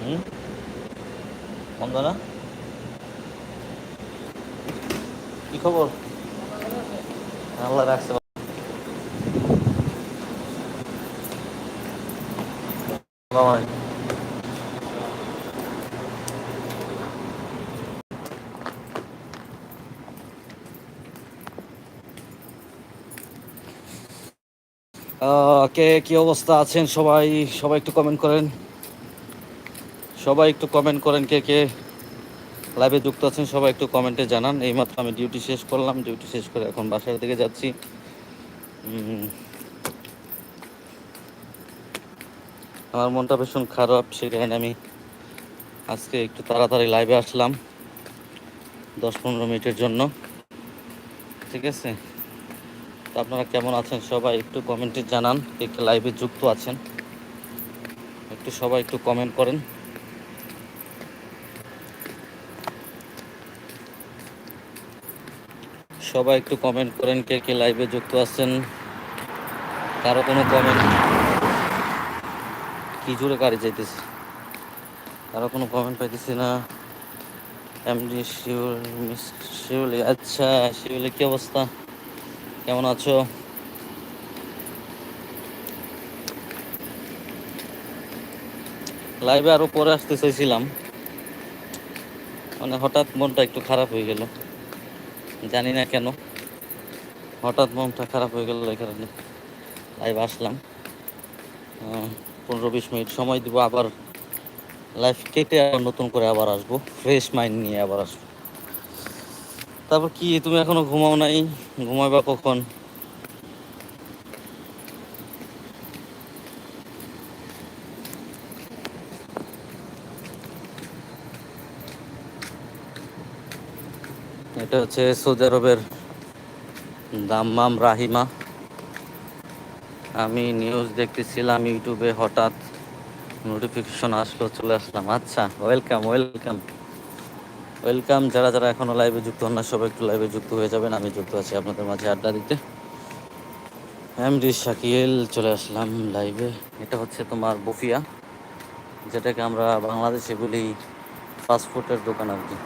হুম? বন্ধ না কি খবর? আল্লাহ রাখছে। বাবা কে, কি অবস্থা আছেন সবাই? সবাই একটু কমেন্ট করেন। সবাই একটু কমেন্ট করেন কে কে লাইভে যুক্ত আছেন, সবাই একটু কমেন্টে জানান। এইমাত্র আমি ডিউটি শেষ করলাম ডিউটি শেষ করে এখন বাসার দিকে যাচ্ছি। আমার মনটা ভীষণ খারাপ সে কারণে আমি আজকে একটু তাড়াতাড়ি লাইভে আসলাম দশ পনেরো মিনিটের জন্য। ঠিক আছে? আপনারা কেমন আছেন সবাই একটু কমেন্টে জানান কে লাইভে যুক্ত আছেন। একটু সবাই একটু কমেন্ট করেন। সবাই একটু কমেন্ট করেন কে কে লাইভে যুক্ত আছেন। কারও কোনো কমেন্ট কি জোরে গাড়ি যাইতেছে? কারও কোনো কমেন্ট পাইতেছি না? এমডি শিউল শিউলি আচ্ছা শিউলি কি অবস্থা? কেমন আছো? লাইভে আরও পরে আসতে চাইছিলাম। মানে হঠাৎ মনটা একটু খারাপ হয়ে গেল। জানি না কেন। হঠাৎ মনটা খারাপ হয়ে গেল এই কারণে লাইভ আসলাম। পনেরো বিশ মিনিট সময় দিব, আবার লাইফ কেটে আবার নতুন করে আবার আসব। ফ্রেশ মাইন্ড নিয়ে আবার আসব। তারপর কি, তুমি এখনও ঘুমাও নাই? ঘুমাইবা কখন? এটা হচ্ছে সৌদি আরবের দাম্মাম রাহিমা। আমি নিউজ দেখতেছিলাম ইউটিউবে হঠাৎ নোটিফিকেশন আসলো, চলে আসলাম। আচ্ছা ওয়েলকাম ওয়েলকাম ওয়েলকাম যারা যারা এখনও লাইভে যুক্ত হন না, সবাই একটু লাইভে যুক্ত হয়ে যাবেন। আমি যুক্ত আছি আপনাদের মাঝে আড্ডা দিতে। এমডি শাকিল, চলে আসলাম লাইভে এটা হচ্ছে তোমার বফিয়া, যেটাকে আমরা বাংলাদেশে বলি ফাস্টফুডের দোকান আর কি।